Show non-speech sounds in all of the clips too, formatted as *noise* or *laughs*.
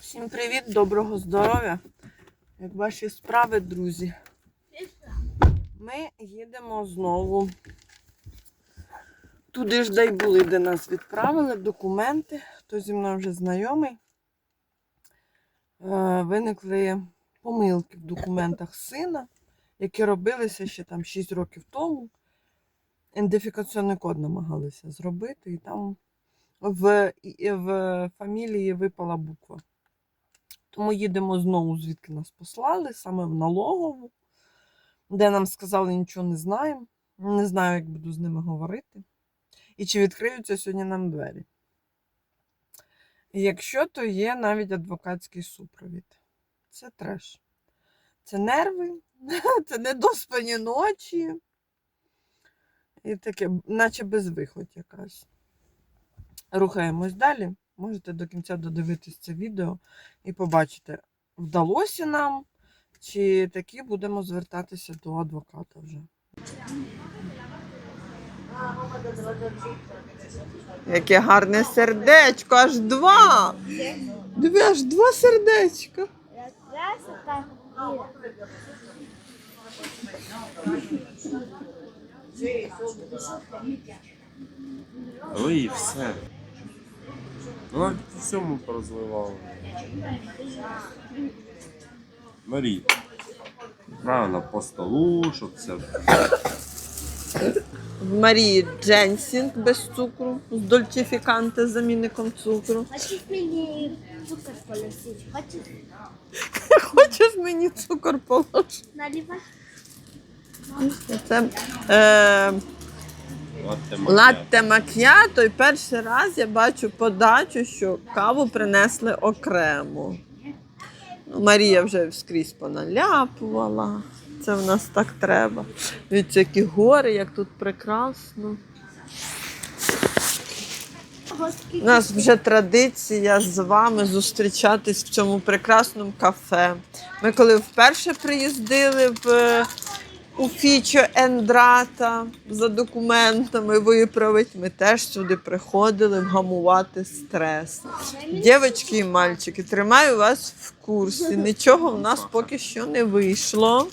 Всім привіт, доброго здоров'я. Як ваші справи, друзі? Ми їдемо знову. Туди ж дай були, де нас відправили, документи. Хто зі мною вже знайомий. Е, Виникли помилки в документах сина, які робилися ще там 6 років тому. Ідентифікаційний код намагалися зробити, і там в, в фамілії випала буква. Тому їдемо знову, звідки нас послали, саме в налогову, де нам сказали, нічого не знаємо. Не знаю, як буду з ними говорити. І чи відкриються сьогодні нам двері. Якщо то є навіть адвокатський супровід. Це треш. Це нерви, *laughs* це недоспані ночі. І таке, наче безвиходь якась. Рухаємось далі. Можете до кінця додивитись це відео і побачите, вдалося нам, чи таки будемо звертатися до адвоката вже. Яке гарне сердечко, аж два. Диви, аж два сердечка. Іра. Ну і все. Вона по всьому порозливала. Марій. Правильно, по столу, щоб все. В Марії Дженсінг без цукру, з дольчифіканте з замінником цукру. Хочеш мені цукор полосити? Хочеш *laughs* Хочеш мені цукор положити? наливати? Це е, Латте макіато. І перший раз я бачу подачу, що каву принесли окремо. Ну, Марія вже скрізь поналяпувала. Це в нас так треба. Дивіться, які гори, як тут прекрасно. У нас вже традиція з вами зустрічатись в цьому прекрасному кафе. Ми коли вперше приїздили в, е, у Фічо Ендрата за документами виправити, ми теж сюди приходили вгамувати стрес. Дівчатки і мальчики, тримаю вас в курсі. Нічого в нас поки що не вийшло.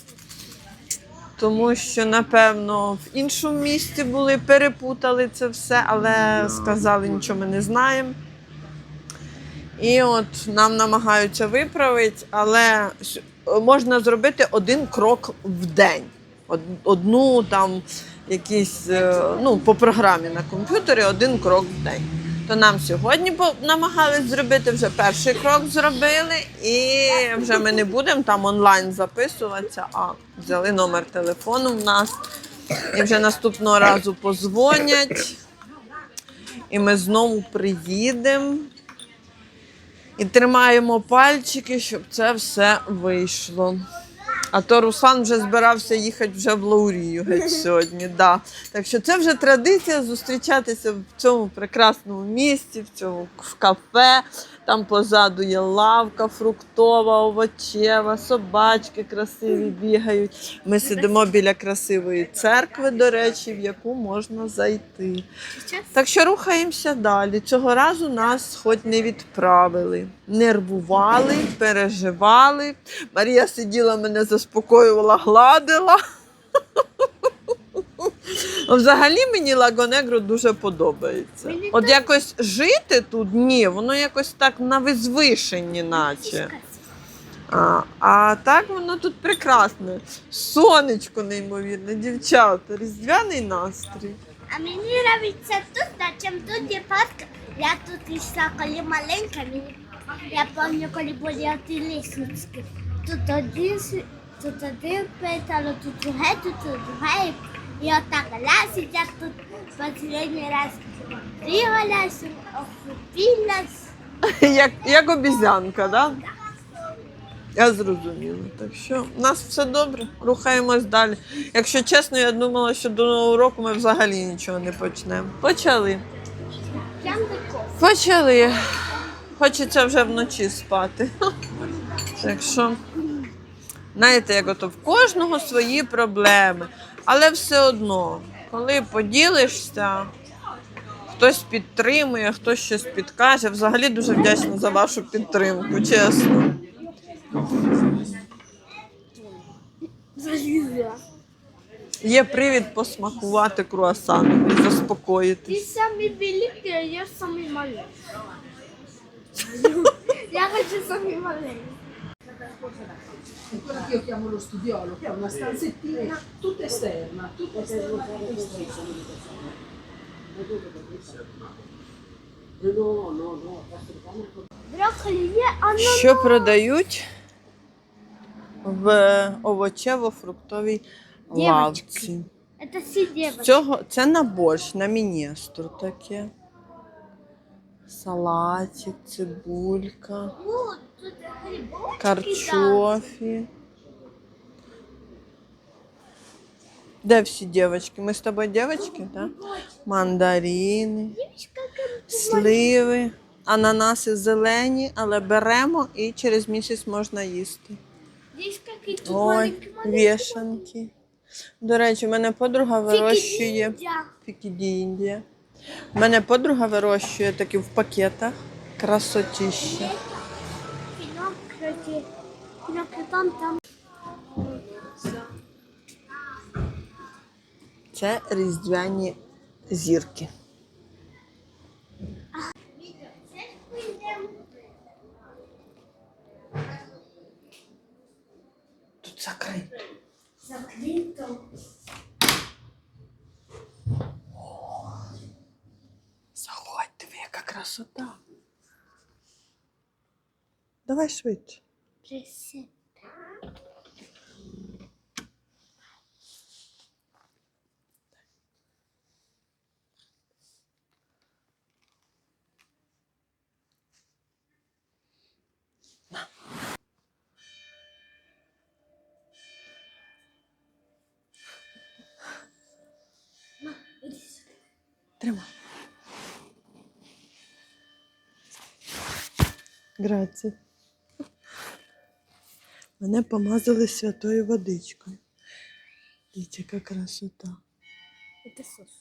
Тому що, напевно, в іншому місті були, перепутали це все, але сказали, нічого ми не знаємо. І от нам намагаються виправити, але можна зробити один крок в день. Од- Одну там якісь, е, ну, по програмі на комп'ютері один крок в день. То нам сьогодні намагались зробити, вже перший крок зробили, і вже ми не будемо там онлайн записуватися, а взяли номер телефону в нас. І вже наступного разу позвонять. І ми знову приїдемо. І тримаємо пальчики, щоб це все вийшло. А то Руслан вже збирався їхати вже в Лаурію геть сьогодні. Да. Так що це вже традиція зустрічатися в цьому прекрасному місці, в цьому в кафе. Там позаду є лавка фруктова, овочева, собачки красиві бігають. Ми сидимо біля красивої церкви, до речі, в яку можна зайти. Так що рухаємося далі. Цього разу нас хоч не відправили. Нервували, переживали. Марія сиділа, мене заспокоювала, гладила. *laughs* Взагалі мені Лагонегро дуже подобається. Мені От якось жити тут ні, воно якось так на визвишенні, наче. А, а так воно тут прекрасне. Сонечко неймовірне, дівчата, різдвяний настрій. А мені подобається тут, чим тут є парк. Я тут йшла, коли маленька, мені я пам'ятаю, коли були ті лісницькі. Тут один, тут один петало, тут друге, тут друге. І отак лазить, як тут последній раз пригалась, охопилась. *laughs* Як, як обізянка, да? Я зрозуміла. Так що у нас все добре, рухаємось далі. Якщо чесно, я думала, що до нового року ми взагалі нічого не почнемо. Почали. Почали. Хочеться вже вночі спати. *laughs* Так що, знаєте, як ото в кожного свої проблеми. Але все одно, коли поділишся, Хтось підтримує, хтось щось підкаже. Взагалі дуже вдячна за вашу підтримку, чесно. Є привід посмакувати круасаном і Ти заспокоїтись. самий великий, а я самий маленький. *laughs* Я хочу самий маленький. Quella che io chiamo lo studiolo, che è una stanzettina tutta esterna, tutta esterna. Брокколі є, ну Що продають в овочево-фруктовій лавці? це. Цього це на борщ, на мінестру таке. Салатик, цибулька, карчофі. Де всі дівчатки? Ми з тобою так? Мандарини, Дівчинка, сливи, ананаси зелені, але беремо і через місяць можна їсти. Ой, вішанки. До речі, у мене подруга вирощує. Індія. У мене подруга вирощує такі в пакетах. Красотіще. Пінокретон там. Це різдвяні зірки. Тут закрито. Закрито. Заходь, диви, яка красота. Давай швидше. Присипе. Граці. Мене помазали святою водичкою. Дивіться, яка красота. Це сосуди.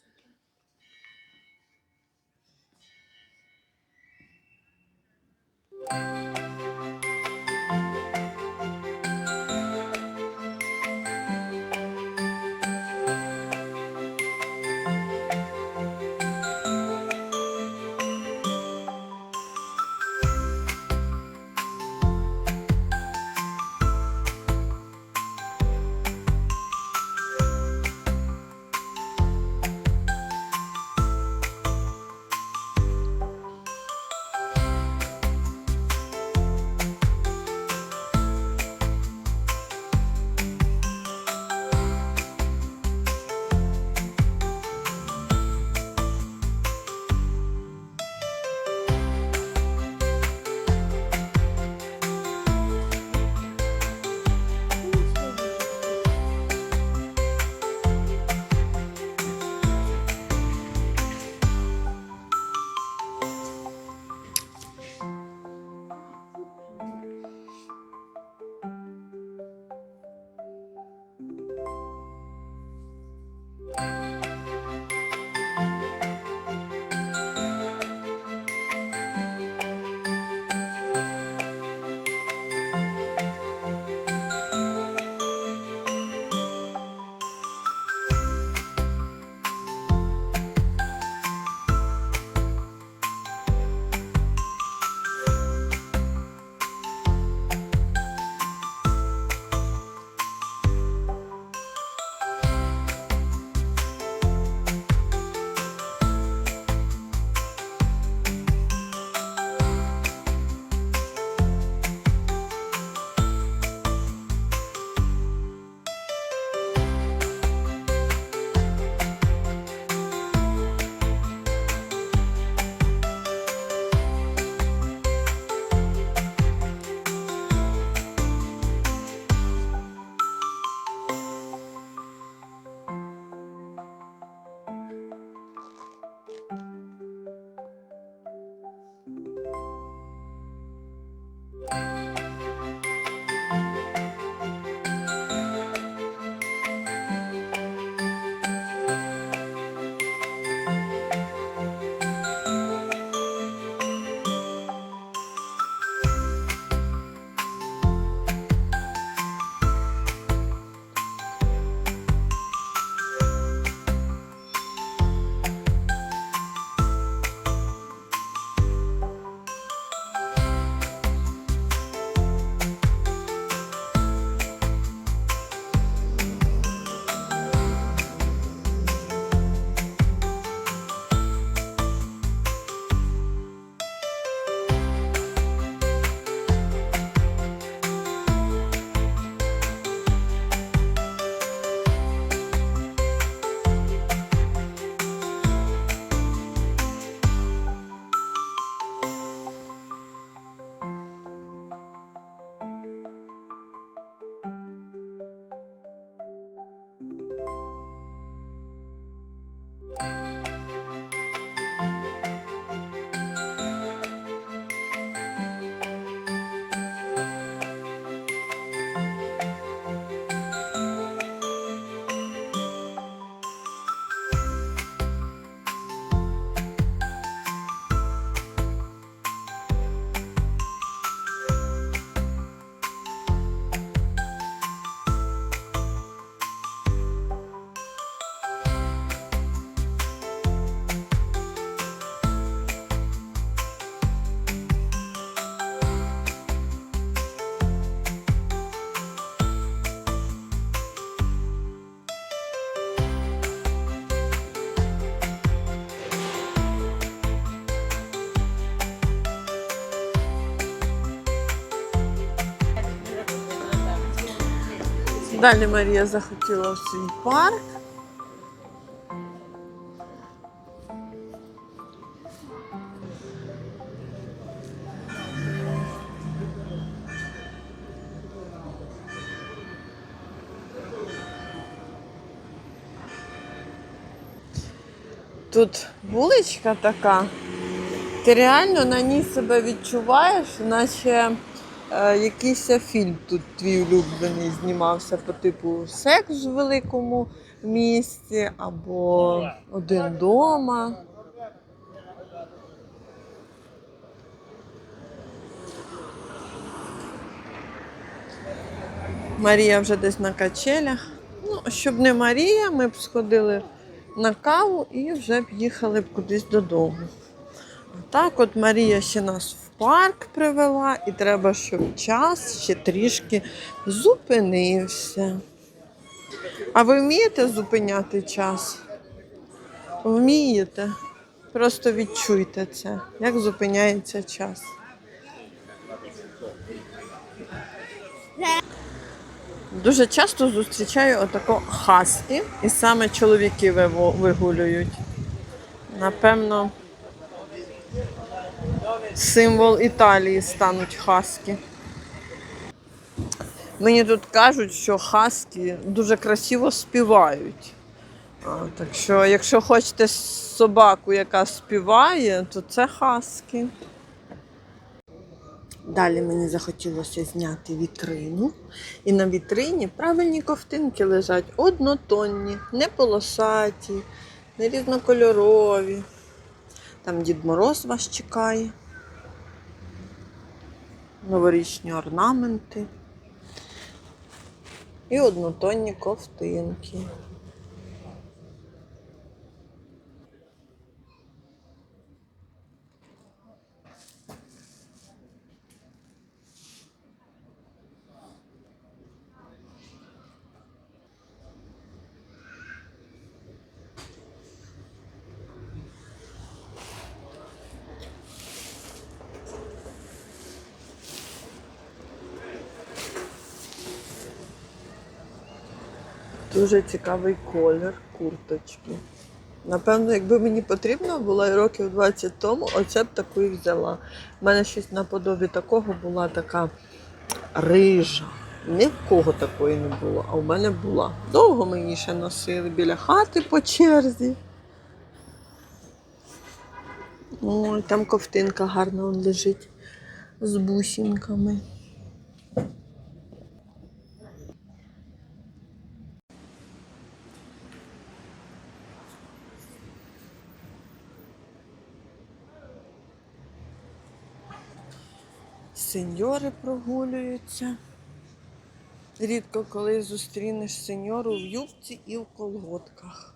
Далі Марія захотіла в свій парк. Тут вуличка така. Ти реально на ній себе відчуваєш, наче якийсь фільм тут твій улюблений знімався по типу секс в великому місті або один дома. Марія вже десь на качелях. Ну, щоб не Марія, ми б сходили на каву і вже б їхали б кудись додому. Так, от Марія ще нас парк привела, і треба, щоб час ще трішки зупинився. А ви вмієте зупиняти час? Вмієте. Просто відчуйте це, як зупиняється час. Дуже часто зустрічаю отако хасті, і саме чоловіки вигулюють. Напевно, символ Італії стануть хаски. Мені тут кажуть, що хаски дуже красиво співають. Так що, якщо хочете собаку, яка співає, то це хаски. Далі мені захотілося зняти вітрину. І на вітрині правильні ковтинки лежать однотонні, не полосаті, не різнокольорові. Там Дід Мороз вас чекає. Новорічні орнаменти. І однотонні ковтинки. Дуже цікавий колір курточки. Напевно, якби мені потрібно було і років 20 тому, оце б таку і взяла. У мене щось наподобі такого була така рижа. Ні в кого такої не було, а в мене була. Довго її ще носили біля хати по черзі. Ой, там ковтинка гарна он лежить з бусинками. Сеньори прогулюються. Рідко коли зустрінеш сеньору в юбці і в колготках.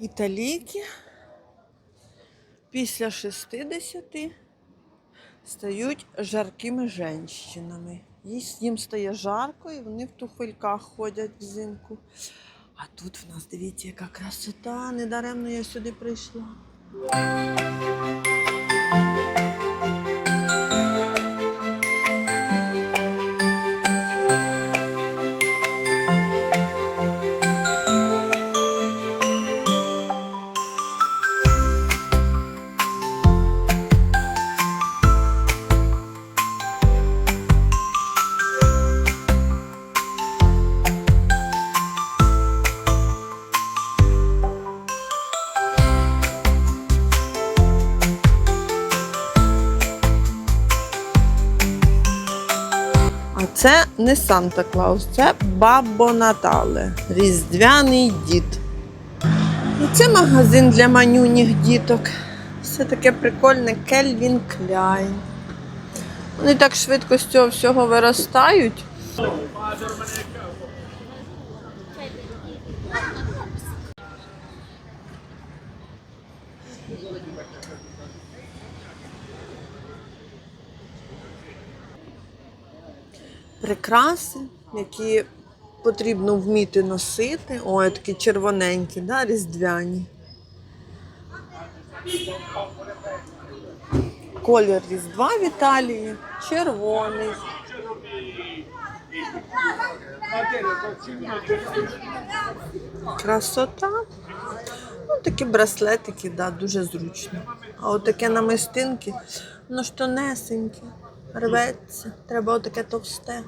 Італійки після 60 стають жаркими женщинами. Їм стає жарко і вони в тухольках ходять взимку. А тут в нас, дивіться, яка красота, недаремно я сюди прийшла. Це не Санта Клаус, це Бабо Натале, різдвяний дід. Це магазин для манюніх діток. Все таке прикольне Кельвін Кляйн. Вони так швидко з цього всього виростають. Прикраси, які потрібно вміти носити. Ой, такі червоненькі, да, різдвяні. Колір Різдва в Італії червоний. Красота. Ну, такі браслетики, да, дуже зручно. А от таке намистинки, ну ж тонесеньке, рветься. Треба отаке товсте.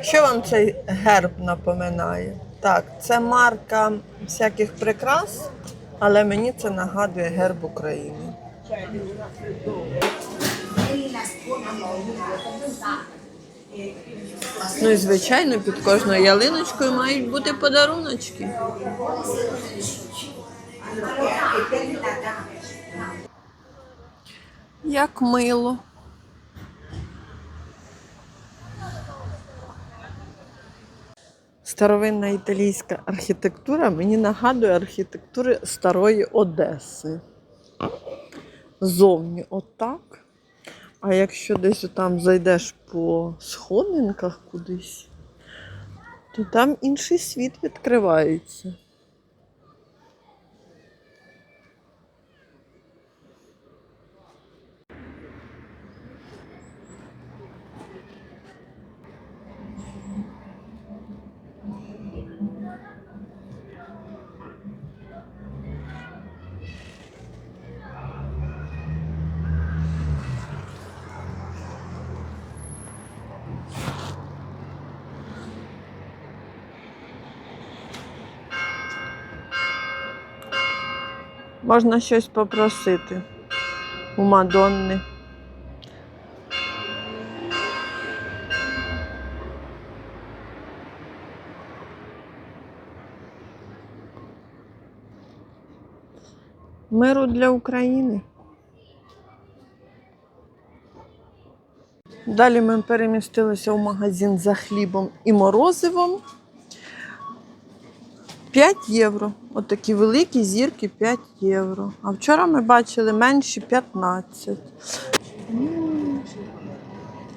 Що вам цей герб напоминає? Так, це марка всяких прикрас, але мені це нагадує герб України. Ну і звичайно, під кожною ялиночкою мають бути подаруночки. Як мило. Старовинна італійська архітектура мені нагадує архітектури старої Одеси. Зовні отак. А якщо десь там зайдеш по сходинках кудись, то там інший світ відкривається. Можна щось попросити у Мадонни. Миру для України. Далі ми перемістилися в магазин за хлібом і морозивом. 5 євро. От такі великі зірки 5 євро. А вчора ми бачили менші 15. М,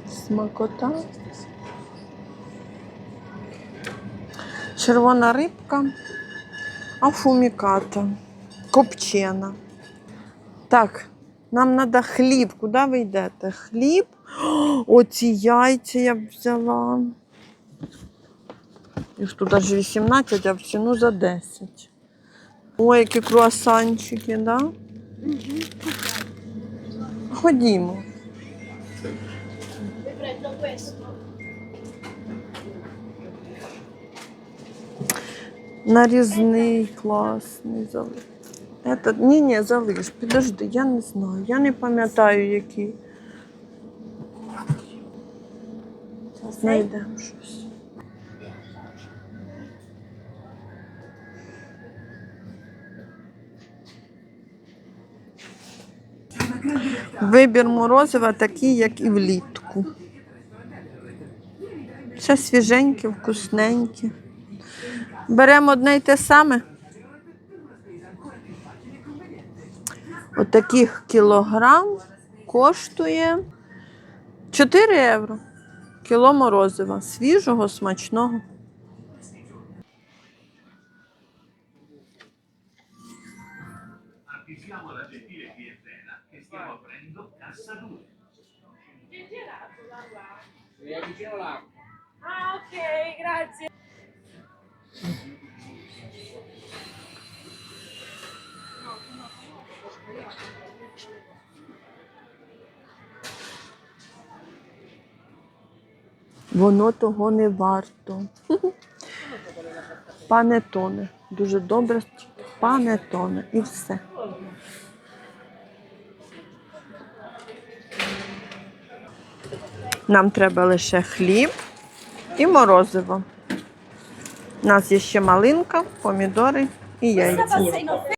Смакота. Червона рибка, афуміката, копчена. Так, нам треба хліб. Куди ви йдете? Хліб. Оці яйця я б взяла. Їх тут аж 18, а в ціну за 10. Ой, які круасанчики, да? Ходімо. Нарізний, класний залиш. Этот, ні, ні, залиш. Підожди, я не знаю. Я не пам'ятаю, який. Знайдемо щось. Вибір морозива такий, як і влітку. Все свіженьке, вкусненьке. Беремо одне й те саме. Отаких кілограм коштує 4 євро. Кіло морозива. Свіжого, смачного. Ah, ok, grazie. Воно того не варто. Панетоне. Дуже добре. Панетоне. І все. Нам треба лише хліб і морозиво. У нас є ще малинка, помідори і яйця.